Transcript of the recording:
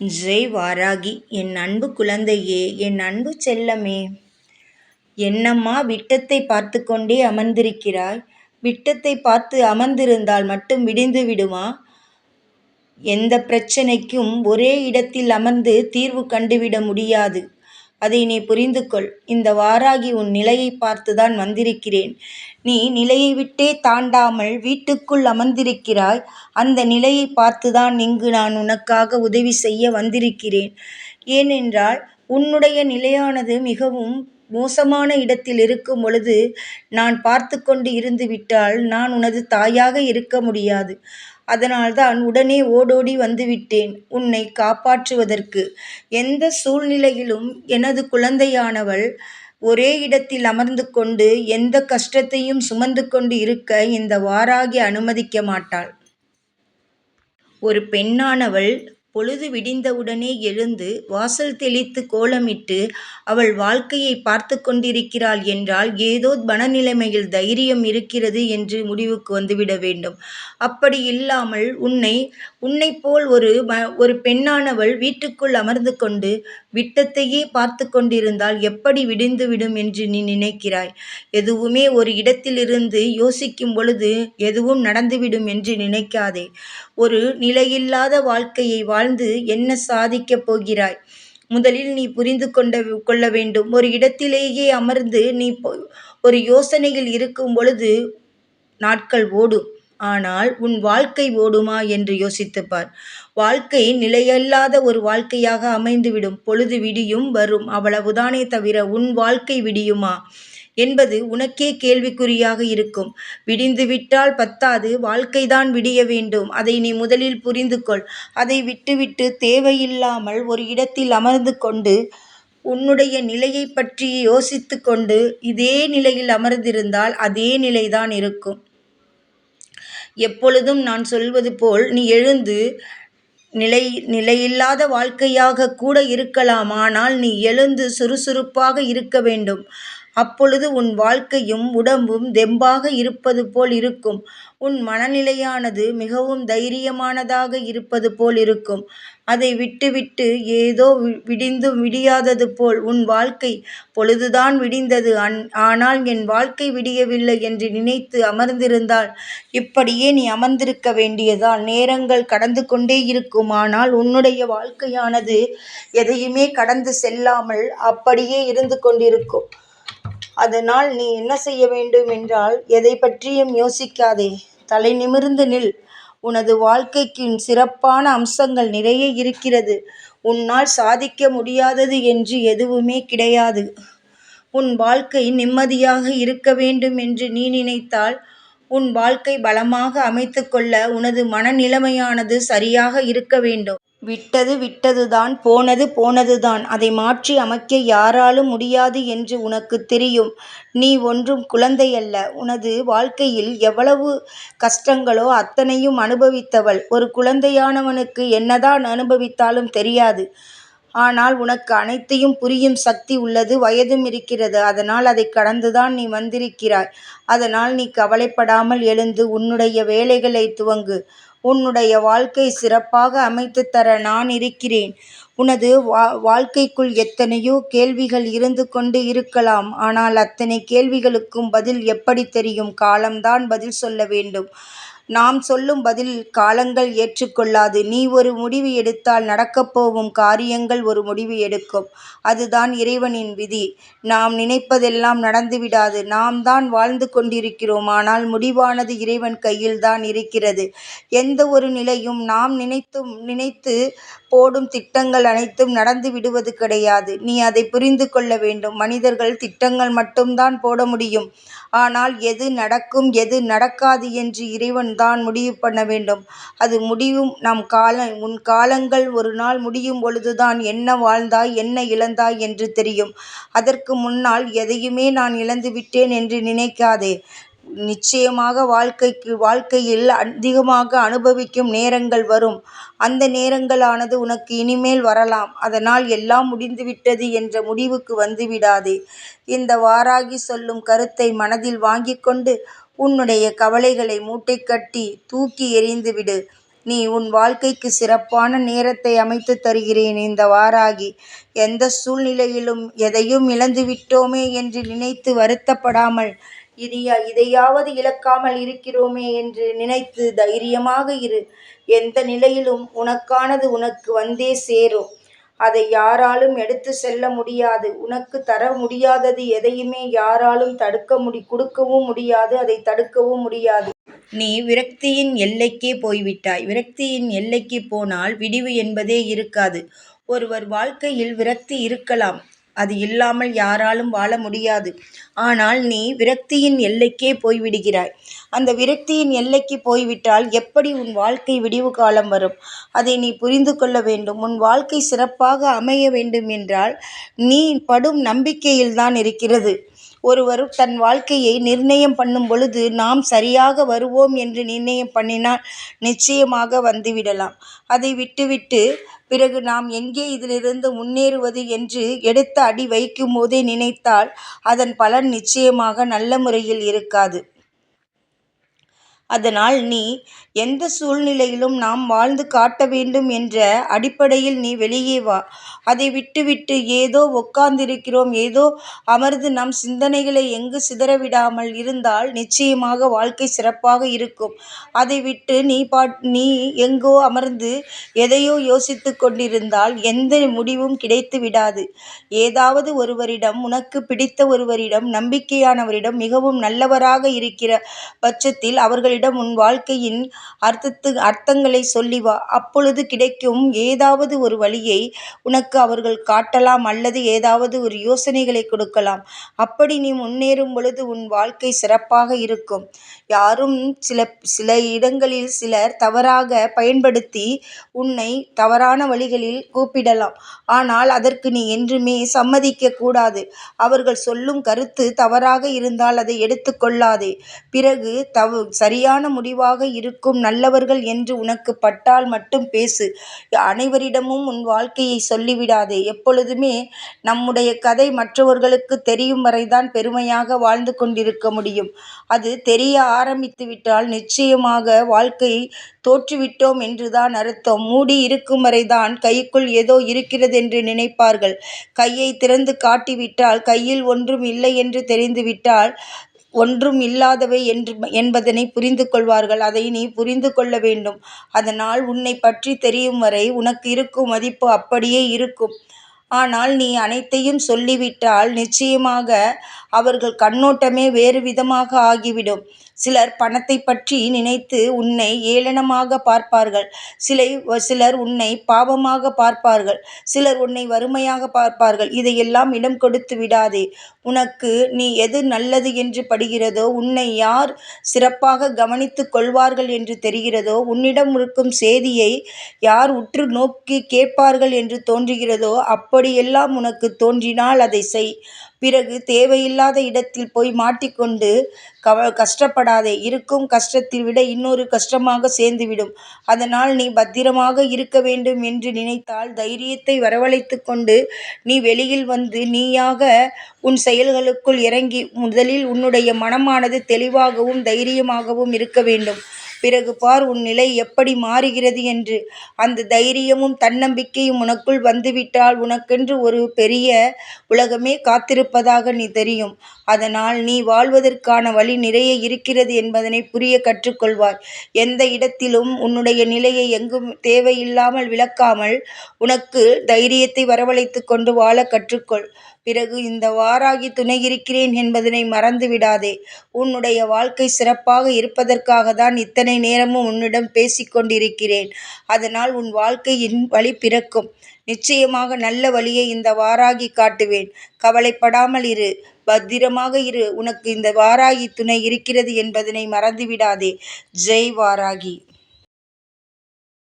ஜெய் வாராகி என் அன்பு குழந்தையே என் அன்பு செல்லமே. என்னம்மா விட்டத்தை பார்த்து கொண்டே அமர்ந்திருக்கிறாய்? விட்டத்தை பார்த்து அமர்ந்திருந்தால் மட்டும் விடிந்து விடுமா? எந்த பிரச்சனைக்கும் ஒரே இடத்தில் அமர்ந்து தீர்வு கண்டுவிட முடியாது. அதை நீ புரிந்து கொள் இந்த வாராகி உன் நிலையை பார்த்துதான் வந்திருக்கிறேன். நீ நிலையை விட்டே தாண்டாமல் வீட்டுக்குள் அமர்ந்திருக்கிறாய். அந்த நிலையை பார்த்துதான் இங்கு நான் உனக்காக உதவி செய்ய வந்திருக்கிறேன். ஏனென்றால் உன்னுடைய நிலையானது மிகவும் மோசமான இடத்தில் இருக்கும் பொழுது நான் பார்த்து கொண்டு இருந்து விட்டால் நான் உனது தாயாக இருக்க முடியாது. அதனால்தான் உடனே ஓடோடி வந்துவிட்டேன். உன்னை காப்பாற்றுவதற்கு எந்த சூழ்நிலையிலும் எனது குழந்தையானவள் ஒரே இடத்தில் அமர்ந்து கொண்டு எந்த கஷ்டத்தையும் சுமந்து கொண்டு இருக்க இந்த வாராகி அனுமதிக்க மாட்டாள். ஒரு பெண்ணானவள் பொழுது விடிந்தவுடனே எழுந்து வாசல் தெளித்து கோலமிட்டு அவள் வாழ்க்கையை பார்த்து கொண்டிருக்கிறாள் என்றால் ஏதோ மனநிலைமையில் தைரியம் இருக்கிறது என்று முடிவுக்கு வந்துவிட வேண்டும். அப்படி இல்லாமல் உன்னை உன்னை போல் ஒரு ஒரு பெண்ணானவள் வீட்டுக்குள் அமர்ந்து கொண்டு விட்டத்தையே பார்த்து கொண்டிருந்தால் எப்படி விடிந்துவிடும் என்று நீ நினைக்கிறாய்? எதுவுமே ஒரு இடத்திலிருந்து யோசிக்கும் பொழுது எதுவும் நடந்துவிடும் என்று நினைக்காதே. ஒரு நிலையில்லாத வாழ்க்கையை வாழ்ந்து என்ன சாதிக்கப் போகிறாய்? முதலில் நீ புரிந்து கொண்ட கொள்ள வேண்டும். ஒரு இடத்திலேயே அமர்ந்து நீ ஒரு யோசனையில் இருக்கும் பொழுது நாட்கள் ஓடும். ஆனால் உன் வாழ்க்கை ஓடுமா? என்று யோசித்துப்பார். வாழ்க்கை நிலையல்லாத ஒரு வாழ்க்கையாக அமைந்துவிடும். பொழுது விடியும் வரும். அவ்வளவுதானே தவிர உன் வாழ்க்கை விடியுமா? என்பது உனக்கே கேள்விக்குறியாக இருக்கும். விடிந்துவிட்டால் பத்தாது வாழ்க்கைதான் விடிய வேண்டும். அதை நீ முதலில் புரிந்து கொள் அதை விட்டுவிட்டு தேவையில்லாமல் ஒரு இடத்தில் அமர்ந்து கொண்டு உன்னுடைய நிலையை பற்றி யோசித்து கொண்டு இதே நிலையில் அமர்ந்திருந்தால் அதே நிலைதான் இருக்கும். எப்பொழுதும் நான் சொல்வது போல் நீ எழுந்து நிலை நிலையில்லாத வாழ்க்கையாக கூட இருக்கலாம். ஆனால் நீ எழுந்து சுறுசுறுப்பாக இருக்க வேண்டும். அப்பொழுது உன் வாழ்க்கையும் உடம்பும் தெம்பாக இருப்பது போல் இருக்கும். உன் மனநிலையானது மிகவும் தைரியமானதாக இருப்பது போல் இருக்கும். அதை விட்டுவிட்டு ஏதோ விடிந்து விடியாதது போல் உன் வாழ்க்கை பொழுதுதான் விடிந்தது. அன் ஆனால் என் வாழ்க்கை விடியவில்லை என்று நினைத்து அமர்ந்திருந்தால் இப்படியே நீ அமர்ந்திருக்க வேண்டியதால் நேரங்கள் கடந்து கொண்டே இருக்கும். ஆனால் உன்னுடைய வாழ்க்கையானது எதையுமே கடந்து செல்லாமல் அப்படியே இருந்து கொண்டிருக்கும். அதனால் நீ என்ன செய்ய வேண்டும் என்றால் எதை பற்றியும் யோசிக்காதே. தலை நிமிர்ந்து நில். உனது வாழ்க்கைக்கு சிறப்பான அம்சங்கள் நிறைய இருக்கிறது. உன்னால் சாதிக்க முடியாதது என்று எதுவுமே கிடையாது. உன் வாழ்க்கை நிம்மதியாக இருக்க வேண்டும் என்று நீ நினைத்தால் உன் வாழ்க்கை பலமாக அமைத்து கொள்ள உனது மனநிலைமையானது சரியாக இருக்க வேண்டும். விட்டது விட்டதுதான் போனது போனதுதான். அதை மாற்றி அமைக்க யாராலும் முடியாது என்று உனக்கு தெரியும். நீ ஒன்றும் குழந்தையல்ல. உனது வாழ்க்கையில் எவ்வளவு கஷ்டங்களோ அத்தனையும் அனுபவித்தவள். ஒரு குழந்தையானவனுக்கு என்னதான் அனுபவித்தாலும் தெரியாது. ஆனால் உனக்கு அனைத்தையும் புரியும் சக்தி உள்ளது வயதும் இருக்கிறது. அதனால் அதை கடந்துதான் நீ வந்திருக்கிறாய். அதனால் நீ கவலைப்படாமல் எழுந்து உன்னுடைய வேலைகளை துவங்கு. உன்னுடைய வாழ்க்கை சிறப்பாக அமைத்து தர நான் இருக்கிறேன். உனது வா வாழ்க்கைக்குள் எத்தனையோ கேள்விகள் இருந்து கொண்டு இருக்கலாம். ஆனால் அத்தனை கேள்விகளுக்கும் பதில் எப்படி தெரியும்? காலம்தான் பதில் சொல்ல வேண்டும். நாம் சொல்லும் பதில் காலங்கள் ஏற்றுக்கொள்ளாது. நீ ஒரு முடிவு எடுத்தால் நடக்கப் போகும் காரியங்கள் ஒரு முடிவு எடுக்கும். அதுதான் இறைவனின் விதி. நாம் நினைப்பதெல்லாம் நடந்துவிடாது. நாம் தான் வாழ்ந்து கொண்டிருக்கிறோம். ஆனால் முடிவானது இறைவன் கையில் தான் இருக்கிறது. எந்த ஒரு நிலையும் நாம் நினைத்தும் நினைத்து போடும் திட்டங்கள் அனைத்தும் நடந்து விடுவது கிடையாது. நீ அதை புரிந்து கொள்ள வேண்டும். மனிதர்கள் திட்டங்கள் மட்டும்தான் போட முடியும். ஆனால் எது நடக்கும் எது நடக்காது என்று இறைவன் தான் முடிவு பண்ண வேண்டும். அது முடியும். நம் கால உன் காலங்கள் ஒரு நாள் முடியும் பொழுதுதான் என்ன வாழ்ந்தாய் என்ன இழந்தாய் என்று தெரியும். அதற்கு முன்னால் எதையுமே நான் இழந்து விட்டேன் என்று நினைக்காதே. நிச்சயமாக வாழ்க்கைக்கு வாழ்க்கையில் அதிகமாக அனுபவிக்கும் நேரங்கள் வரும். அந்த நேரங்களானது உனக்கு இனிமேல் வரலாம். அதனால் எல்லாம் முடிந்துவிட்டது என்ற முடிவுக்கு வந்துவிடாதே. இந்த வாராகி சொல்லும் கருத்தை மனதில் வாங்கிக் கொண்டு உன்னுடைய கவலைகளை மூட்டை கட்டி தூக்கி எறிந்துவிடு நீ உன் வாழ்க்கைக்கு சிறப்பான நேரத்தை அமைத்து தருகிறேன் இந்த வாராகி. எந்த சூழ்நிலையிலும் எதையும் இழந்துவிட்டோமே என்று நினைத்து வருத்தப்படாமல் இனி இதையாவது இழக்காமல் இருக்கிறோமே என்று நினைத்து தைரியமாக இரு. எந்த நிலையிலும் உனக்கானது உனக்கு வந்தே சேரும். அதை யாராலும் எடுத்து செல்ல முடியாது. உனக்கு தர முடியாதது எதையுமே யாராலும் தடுக்க முடி கொடுக்கவும் முடியாது அதை தடுக்கவும் முடியாது. நீ விரக்தியின் எல்லைக்கே போய்விட்டாய். விரக்தியின் எல்லைக்கு போனால் விடிவு என்பதே இருக்காது. ஒருவர் வாழ்க்கையில் விரக்தி இருக்கலாம். அது இல்லாமல் யாராலும் வாழ முடியாது. ஆனால் நீ விரக்தியின் எல்லைக்கே போய்விடுகிறாய். அந்த விரக்தியின் எல்லைக்கு போய்விட்டால் எப்படி உன் வாழ்க்கை விடிவு காலம் வரும்? அதை நீ புரிந்து கொள்ள வேண்டும். உன் வாழ்க்கை சிறப்பாக அமைய வேண்டும் என்றால் நீ படும் நம்பிக்கையில்தான் இருக்கிறது. ஒருவர் தன் வாழ்க்கையை நிர்ணயம் பண்ணும் பொழுது நாம் சரியாக வருவோம் என்று நிர்ணயம் பண்ணினால் நிச்சயமாக வந்துவிடலாம். அதை விட்டுவிட்டு பிறகு நாம் எங்கே இதிலிருந்து முன்னேறுவது என்று எடுத்த அடி வைக்கும்போதே நினைத்தால் அதன் பலன் நிச்சயமாக நல்ல முறையில் இருக்காது. அதனால் நீ எந்த சூழ்நிலையிலும் நாம் வாழ்ந்து காட்ட வேண்டும் என்ற அடிப்படையில் நீ வெளியே வா. அதை விட்டுவிட்டு ஏதோ உட்கார்ந்திருக்கிறோம் ஏதோ அமர்ந்து நம் சிந்தனைகளை எங்கு சிதறவிடாமல் இருந்தால் நிச்சயமாக வாழ்க்கை சிறப்பாக இருக்கும். அதை விட்டு நீ நீ எங்கோ அமர்ந்து எதையோ யோசித்து கொண்டிருந்தால் எந்த முடிவும் கிடைத்து விடாது. ஏதாவது ஒருவரிடம் உனக்கு பிடித்த ஒருவரிடம் நம்பிக்கையானவரிடம் மிகவும் நல்லவராக இருக்கிற பட்சத்தில் அவர்களிடம் உன் வாழ்க்கையின் அர்த்தத்து அர்த்தங்களை சொல்லி வா. அப்பொழுது கிடைக்கும் ஏதாவது ஒரு வழியை உனக்கு அவர்கள் காட்டலாம் அல்லது ஏதாவது ஒரு யோசனைகளை கொடுக்கலாம். அப்படி நீ முன்னேறும் பொழுது உன் வாழ்க்கை சிறப்பாக இருக்கும். யாரும் சில சில இடங்களில் சிலர் தவறாக பயன்படுத்தி உன்னை தவறான வழிகளில் கூப்பிடலாம். ஆனால் அதற்கு நீ என்றுமே சம்மதிக்க கூடாது. அவர்கள் சொல்லும் கருத்து தவறாக இருந்தால் அதை எடுத்துக் கொள்ளாதே. பிறகு சரியான முடிவாக இருக்கும் நல்லவர்கள் என்று உனக்கு பட்டால் மட்டும் பேசு. அனைவரிடமும் உன் வாழ்க்கையை சொல்லிவிடாதே. எப்பொழுதுமே நம்முடைய கதை மற்றவர்களுக்கு தெரியும் வரைதான் பெருமையாக வாழ்ந்து கொண்டிருக்க முடியும். அது தெரிய ஆரம்பித்துவிட்டால் நிச்சயமாக வாழ்க்கை தோற்றுவிட்டோம் என்றுதான் அர்த்தம். மூடி இருக்கும் வரைதான் கைக்குள் ஏதோ இருக்கிறதென்று நினைப்பார்கள். கையை திறந்து காட்டிவிட்டால் கையில் ஒன்றும் இல்லை என்று தெரிந்துவிட்டால் ஒன்றும் இல்லாதவை என்று என்பதனை புரிந்து கொள்வார்கள். அதை நீ புரிந்து கொள்ள வேண்டும். அதனால் உன்னை பற்றி தெரியும் வரை உனக்கு இருக்கும் மதிப்பு அப்படியே இருக்கும். ஆனால் நீ அனைத்தையும் சொல்லிவிட்டால் நிச்சயமாக அவர்கள் கண்ணோட்டமே வேறு விதமாக ஆகிவிடும். சிலர் பணத்தை பற்றி நினைத்து உன்னை ஏளனமாக பார்ப்பார்கள். சிலை சிலர் உன்னை பாவமாக பார்ப்பார்கள். சிலர் உன்னை வறுமையாக பார்ப்பார்கள். இதையெல்லாம் இடம் கொடுத்து விடாதே. உனக்கு நீ எது நல்லது என்று படுகிறதோ உன்னை யார் சிறப்பாக கவனித்து கொள்வார்கள் என்று தெரிகிறதோ உன்னிடம் இருக்கும் சேதியை யார் உற்று நோக்கி கேட்பார்கள் என்று தோன்றுகிறதோ அப்போ அப்படியெல்லாம் உனக்கு தோன்றினால் அதை செய். பிறகு தேவையில்லாத இடத்தில் போய் மாட்டிக்கொண்டு கவ கஷ்டப்படாதே. இருக்கும் கஷ்டத்தை விட இன்னொரு கஷ்டமாக சேர்ந்துவிடும். அதனால் நீ பத்திரமாக இருக்க வேண்டும் என்று நினைத்தால் தைரியத்தை வரவழைத்து கொண்டு நீ வெளியில் வந்து நீயாக உன் செயல்களுக்குள் இறங்கி முதலில் உன்னுடைய மனமானது தெளிவாகவும் தைரியமாகவும் இருக்க வேண்டும். பிறகு பார் உன் நிலை எப்படி மாறுகிறது என்று. அந்த தைரியமும் தன்னம்பிக்கையும் உனக்குள் வந்துவிட்டால் உனக்கென்று ஒரு பெரிய உலகமே காத்திருப்பதாக நீ தெரியும். அதனால் நீ வாழ்வதற்கான வழி நிறைய இருக்கிறது என்பதனை புரிய கற்றுக்கொள்வார் எந்த இடத்திலும் உன்னுடைய நிலையை எங்கும் தேவையில்லாமல் விளக்காமல் உனக்கு தைரியத்தை வரவழைத்து கொண்டு வாழ கற்றுக்கொள். பிறகு இந்த வாராகி துணை இருக்கிறேன் என்பதனை மறந்து விடாதே. உன்னுடைய வாழ்க்கை சிறப்பாக இருப்பதற்காகத்தான் இத்தனை நேரமும் உன்னிடம் பேசிக்கொண்டிருக்கிறேன் அதனால் உன் வாழ்க்கையின் வழி பிறக்கும். நிச்சயமாக நல்ல வழியை இந்த வாராகி காட்டுவேன். கவலைப்படாமல் இரு. பத்திரமாக இரு. உனக்கு இந்த வாராகி துணை இருக்கிறது என்பதனை மறந்து விடாதே. ஜெய் வாராகி.